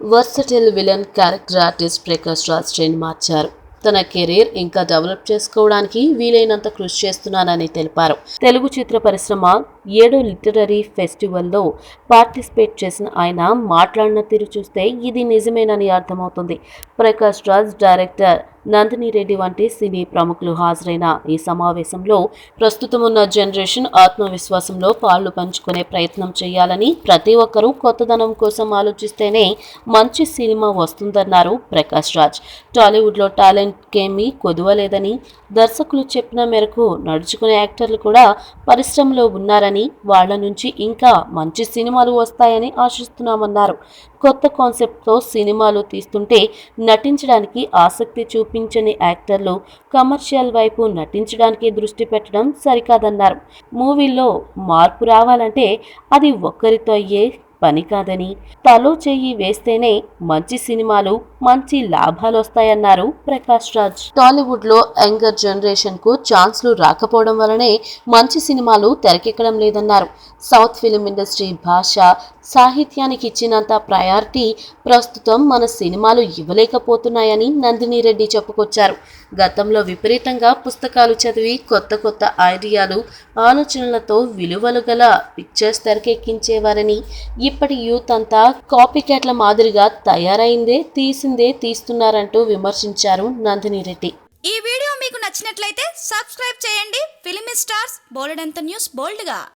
Versatile villain character artist Prakash Raj trend మార్చారు. తన career ఇంకా డెవలప్ చేసుకోవడానికి వీలైనంత కృషి చేస్తున్నానని తెలిపారు. తెలుగు చిత్ర పరిశ్రమ ఏడో లిటరరీ ఫెస్టివల్లో పార్టిసిపేట్ చేసిన ఆయన మాట్లాడిన తీరు చూస్తే ఇది నిజమేనని అర్థమవుతుంది. ప్రకాష్ రాజ్ డైరెక్టర్ నందిని రెడ్డి వంటి సినీ ప్రముఖులు హాజరైన ఈ సమావేశంలో ప్రస్తుతం ఉన్న జనరేషన్ ఆత్మవిశ్వాసంలో పాళ్ళు పంచుకునే ప్రయత్నం చేయాలని ప్రతి ఒక్కరూ కొత్తదనం కోసం ఆలోచిస్తేనే మంచి సినిమా వస్తుందన్నారు ప్రకాష్ రాజ్. టాలీవుడ్లో టాలెంట్కేమీ కొదువలేదని దర్శకులు చెప్పిన మేరకు నడుచుకునే యాక్టర్లు కూడా పరిశ్రమలో ఉన్నారని వాళ్ళ నుంచి ఇంకా మంచి సినిమాలు వస్తాయని ఆశిస్తున్నామన్నారు. కొత్త కాన్సెప్ట్తో సినిమాలు తీస్తుంటే నటించడానికి ఆసక్తి చూపించని యాక్టర్లు కమర్షియల్ వైపు నటించడానికి దృష్టి పెట్టడం సరికాదన్నారు. మూవీల్లో మార్పు రావాలంటే అది ఒక్కరితో అయ్యే పని కాదని తలో చెయ్యి వేస్తేనే మంచి సినిమాలు మంచి లాభాలు వస్తాయన్నారు ప్రకాష్ రాజ్. టాలీవుడ్లో యంగర్ జనరేషన్కు ఛాన్స్లు రాకపోవడం వలనే మంచి సినిమాలు తెరకెక్కడం లేదన్నారు. సౌత్ ఫిలిం ఇండస్ట్రీ భాష సాహిత్యానికి ఇచ్చినంత ప్రయారిటీ ప్రస్తుతం మన సినిమాలు ఇవ్వలేకపోతున్నాయని నందిని రెడ్డి చెప్పుకొచ్చారు. గతంలో విపరీతంగా పుస్తకాలు చదివి కొత్త కొత్త ఐడియాలు ఆలోచనలతో విలువలు గల పిక్చర్స్ తెరకెక్కించేవారని ఇప్పటి యూత్ అంతా కాపీ క్యాట్ల మాదిరిగా తయారైందే తీసిందే తీస్తున్నారంటూ విమర్శించారు నందిని రెడ్డి. ఈ వీడియో మీకు నచ్చినట్లయితే సబ్స్క్రైబ్ చేయండి. ఫిలిమి స్టార్స్ బోలెడంత న్యూస్ బోల్డ్గా.